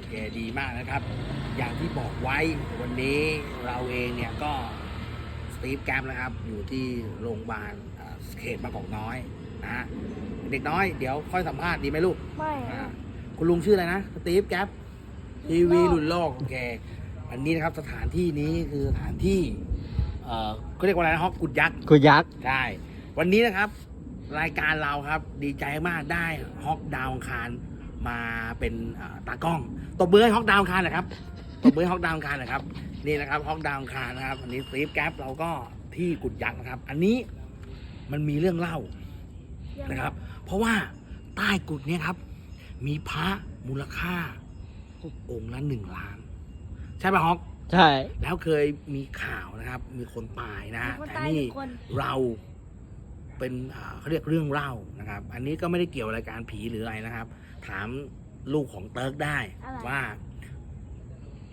โอเคดีมากนะครับ อย่างที่บอกไว้วันนี้เราเองเนี่ยก็สตีฟแกรมนะครับ อยู่ที่โรงพยาบาลเอ่อเขตบางกอกน้อยนะฮะเด็กน้อยเดี๋ยวค่อยสัมภาษณ์ดีไหมลูกไม่อ่าคุณลุงชื่ออะไรนะสตีฟแกรทีวีหลุนโลกโอเคอันนี้นะครับสถานที่นี้คือสถานที่เอ่อเขาเรียกว่าอะไรนะฮอกกุดยักษ์คุยักษ์ ใช่วันนี้นะครับ รายการเราครับดีใจมากได้ฮอกดาวอังคาร มาเป็นอ่าตากล้องตบมือให้ฮอกดาวอังคารหนะครับตบมือให้ฮอกดาวอังคารหนะครับ นี่นะครับฮอกดาวอังคารนะครับ อันนี้สตีฟแกรปเราก็ที่กุดยักษ์นะครับ อันนี้มันมีเรื่องเล่านะครับ เพราะว่าใต้กุดเนี่ยครับ มีพระมูลค่าองค์ละหนึ่งล้าน ใช่ป่ะฮอกใช่ แล้วเคยมีข่าวนะครับ มีคนตายนะฮะคนแต่ตายหนี่นึ่งคนเรา เป็นอ่าเขาเรียกเรื่องเล่านะครับ อันนี้ก็ไม่ได้เกี่ยวอะไรกับการผีหรืออะไรนะครับ ถามลูกของเติร์กได้อะไร ว่า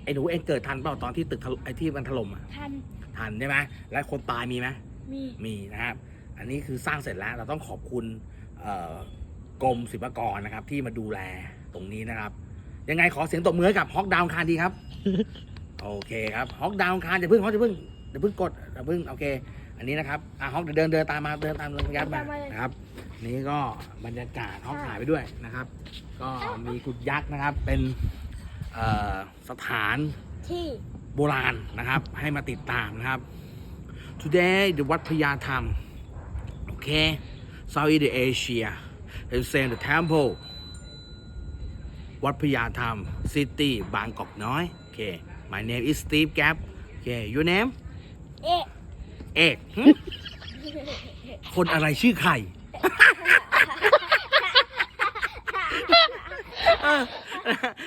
ไอ้หนูเองเกิดทันเปล่าตอนที่ตึกถล่มไอ้ที่มันถล่มอะทันทันใช่ไหมแล้วคนตายมีไหม มีมีนะครับ อันนี้คือสร้างเสร็จแล้วเราต้องขอบคุณเอ่อกรมศิลปากรนะครับ ที่มาดูแลตรงนี้นะครับ ยังไงขอเสียงตบมือให้กับฮอกดาวคารดีครับ โอเคครับฮอกดาวคารอย่าเพิ่งฮอกอย่าเพิ่งอย่าเพิ่งกดอย่าเพิ่งโอเค อันนี้นะครับอะฮอกเดินเดินตามมาเดินตามลงยับมานะครับ นี่ก็บรรยากาศฮอกถ่ายไปด้วยนะครับ ก็มีกุดยักษ์นะครับ เป็นเอ่อสถานที่โบราณนะครับ ให้มาติดตามนะครับ today the วัดพญาธรรมโอเค Southeast Asia is saying the temple วัดพญาธรรม city บางกอกน้อยโอเค my name is Steve Gap โอเค your name เอ๊ะ เอกหึคนอะไรชื่อไข่ เออ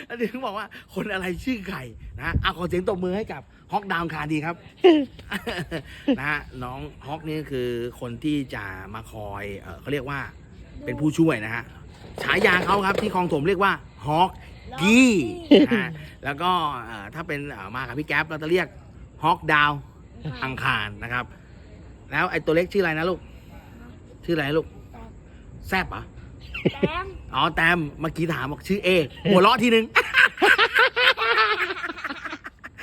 อันนี้ถึงบอกว่าคนอะไรชื่อไข่นะเอาขอเสียงตบมือให้กับฮอกดาวคารดีครับ นะฮะน้องฮอกนี่คือคนที่จะมาคอยเอ่อเขาเรียกว่าเป็นผู้ช่วยนะฮะฉายาเขาครับที่คลองถมเรียกว่าฮอกกี้นะฮะแล้วก็เอ่อถ้าเป็นเอ่อมากับพี่แก๊ปเราจะเรียกฮอกดาว อังคารนะครับ แล้วไอ้ตัวเล็กชื่ออะไรนะลูก ชื่ออะไรนะลูก แซบเหรอ แตมอ๋อแตมเมื่อกี้ถามบอกชื่อเอหัวเราะทีนึง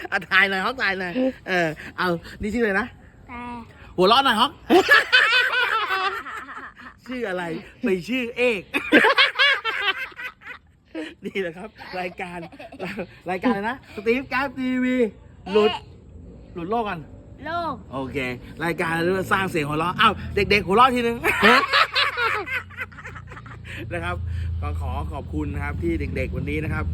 เอาทายหน่อยฮอกทายหน่อยเออเอานี่ชื่ออะไรนะ แต่หัวเราะหน่อยฮอก ชื่ออะไรไปชื่อเอก นี่แหละครับ รายการรายการอะไรนะสตีฟการ์ทีวีหลุด หลุดโลกกัน โลก โอเค รายการเรื่องสร้างเสียงหัวเราะอ้าวเด็ก ๆ หัวเราะทีนึง นะครับ ก็ขอขอบคุณนะครับที่เด็ก ๆ วันนี้นะครับ